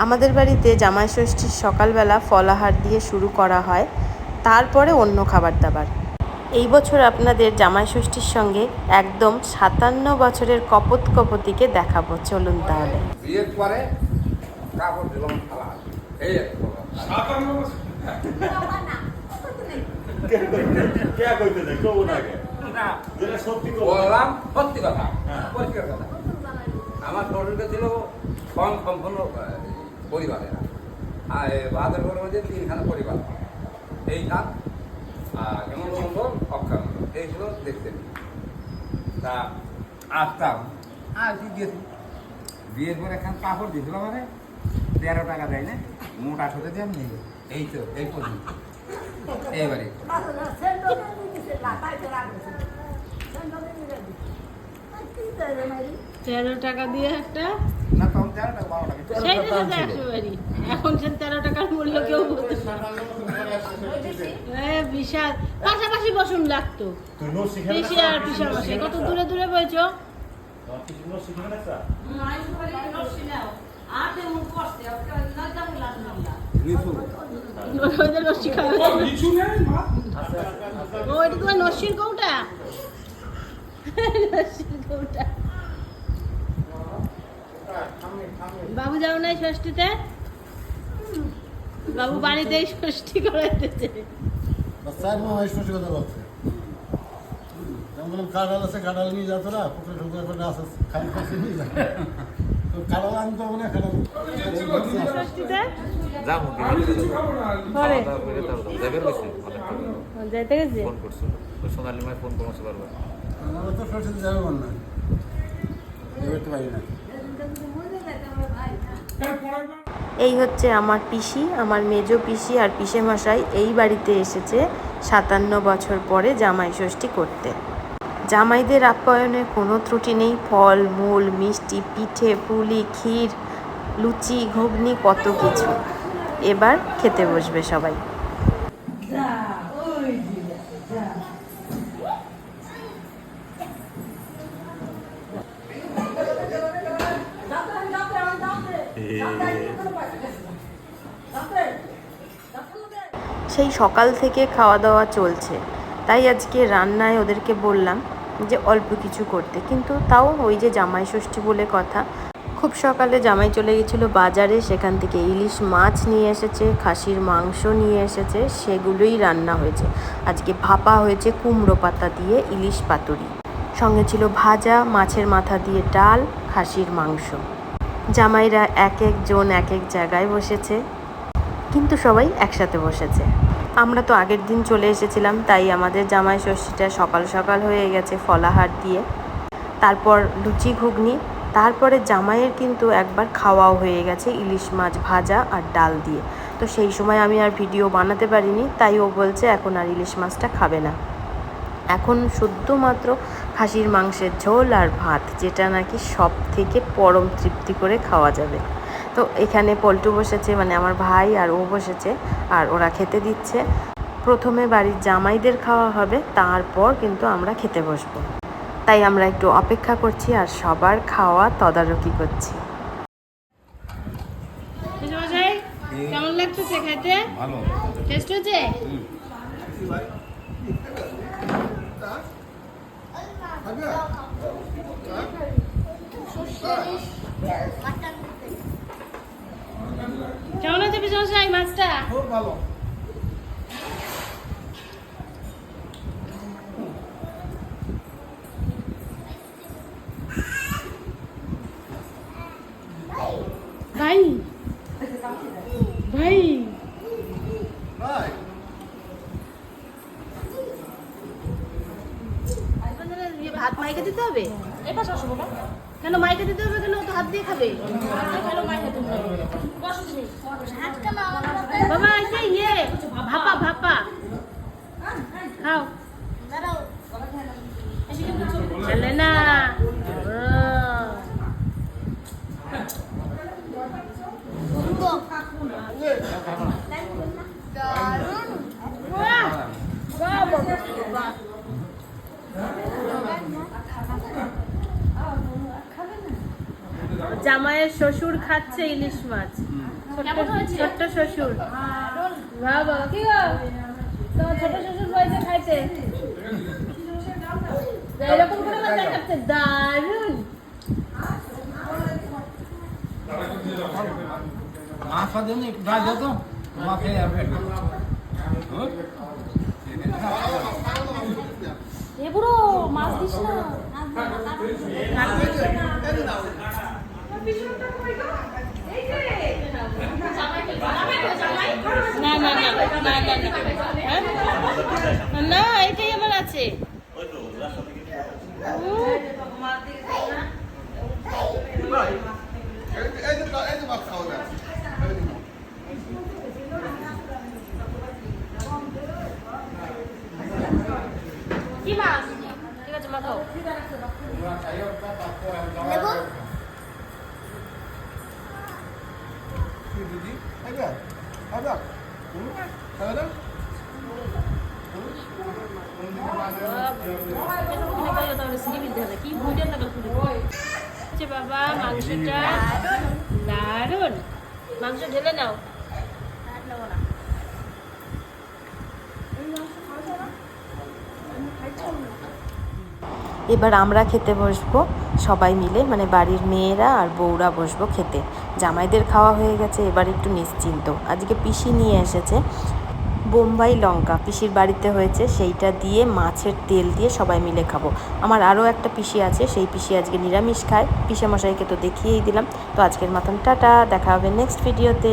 আমাদের বাড়িতে জামাই ষষ্ঠীর সকালবেলা ফলাহার দিয়ে শুরু করা হয় তারপরে অন্য খাবার দাবার। এই বছর আপনাদের জামাই ষষ্ঠীর সঙ্গে একদম সাতান্ন বছরের কপত কপতিকে দেখাবো। চলুন তাহলে। হ্যাঁ। আমার শরীরটা ছিল কম সম্পন্ন আহ, পরিবারের আর। বাহাদুর বলে মধ্যে তিনখানা পরিবার এই খান দেখতেন তা আসতাম। আর কি দিয়েছি? বিয়ের পরে এখন কাপড় দিয়েছিল মানে তেরো টাকা দেয় না মোট আসতে দিয়ে আমি এই তো এই পর্যন্ত। এইবারে। তেরো টাকা দিয়ে একটা না তখন এখন সে তেরো টাকার মূল্য কেউ বিশাল। পাশাপাশি বসুন লাগতো। পিসি আর পিসা বসে কত দূরে দূরে তোমার নস্যির কৌটা? নস্যির কৌটা। বাবু যাও নাই ষষ্ঠীতে? বাবু বাড়িতেই ষষ্ঠী করাইতেছে। চার মাস স্পষ্ট কথা বলছে। আমি বললাম কাঁঠাল আছে কাঁঠাল নিয়ে যাতো না পুকুরে ঢুকে করে নিয়ে তো কাঁঠাল আনতে কাঁঠাল ষষ্ঠীতে? যাব যাইতে গেছে? ফোন করছিল ওই সোনালি মায় ফোন করতে পারবে আমরা তো সরষেতে যাবে না। এবার পারি না। এই হচ্ছে আমার পিসি, আমার মেজো পিসি আর পিসে মশাই এই বাড়িতে এসেছে সাতান্ন বছর পরে জামাই ষষ্ঠী করতে। জামাইদের আপ্যায়নে কোনো ত্রুটি নেই, ফল, মূল, মিষ্টি, পিঠে, পুলি, ক্ষীর, লুচি, ঘুগনি, কত কিছু। এবার খেতে বসবে সবাই। সেই সকাল থেকে খাওয়া দাওয়া চলছে। তাই আজকে রান্নায় ওদেরকে বললাম যে অল্প কিছু করতে। কিন্তু তাও ওই যে জামাই ষষ্ঠী বলে কথা, খুব সকালে জামাই চলে গেছিল বাজারে। সেখান থেকে ইলিশ মাছ নিয়ে এসেছে, খাসির মাংস নিয়ে এসেছে, সেগুলোই রান্না হয়েছে। আজকে ভাপা হয়েছে কুমড়ো পাতা দিয়ে ইলিশ পাতুরি। সঙ্গে ছিল ভাজা, মাছের মাথা দিয়ে ডাল, খাসির মাংস। জামাইরা এক একজন এক এক জায়গায় বসেছে, কিন্তু সবাই একসাথে বসেছে। আমরা তো আগের দিন চলে এসেছিলাম, তাই আমাদের জামাই ষষ্ঠীটা সকাল সকাল হয়ে গেছে ফলাহার দিয়ে। তারপর লুচি ঘুগনি, তারপরে জামাইয়ের কিন্তু একবার খাওয়াও হয়ে গেছে ইলিশ মাছ ভাজা আর ডাল দিয়ে। তো সেই সময় আমি আর ভিডিও বানাতে পারিনি, তাই ও বলছে এখন আর ইলিশ মাছটা খাবে না। এখন শুধুমাত্র খাসির মাংসের ঝোল আর ভাত, যেটা নাকি সব থেকে পরম তৃপ্তি করে খাওয়া যাবে। তো এখানে পল্টু বসেছে মানে আমার ভাই আর ও বসেছে আর ওরা খেতে দিচ্ছে। প্রথমে বাড়ির জামাইদের খাওয়া হবে তারপর কিন্তু আমরা খেতে বসবো। তাই আমরা একটু অপেক্ষা করছি আর সবার খাওয়া তদারকি করছি। কেমন লাগতেছে খাইতে ভালো। টেস্ট হয়েছে? কেমন আছে পিসমশাই মাছটা? খুব ভালো। ভাই ভাই। ভাত মাইকে দিতে হবে? কেন মাইকে দিতে হবে কেন? তো হাত দিয়ে খাবে। বাবা এই ইয়ে ভাপা ভাপা। খাও চলে না ও। বাহ। জামাইয়ের শ্বশুর খাচ্ছে ইলিশ মাছ। ছোট্ট শ্বশুর। বাবা কি গো? তোমার ছোট শ্বশুর খাইতে? এরকম করে দারুণ। দিন এ বুড়ো মাছ দিস না। না না না না না না? না এটাই আমার আছে কি মাছ ঠিক আছে মাখাও কি লাগা আচ্ছা বাবা মাংসটা দারুণ। মাংস ঢেলে নাও। এবার আমরা খেতে বসবো। সবাই মিলে মানে বাড়ির মেয়েরা আর বউরা বসবো খেতে। জামাইদের খাওয়া হয়ে গেছে, এবার একটু নিশ্চিন্ত। আজকে পিসি নিয়ে এসেছে বোম্বাই লঙ্কা। পিসির বাড়িতে হয়েছে, সেইটা দিয়ে মাছের তেল দিয়ে সবাই মিলে খাব। আমার আরও একটা পিসি আছে, সেই পিসি আজকে নিরামিষ খায়। পিসে মশাইকে তো দেখিয়েই দিলাম। তো আজকের মতন টাটা, দেখা হবে নেক্সট ভিডিওতে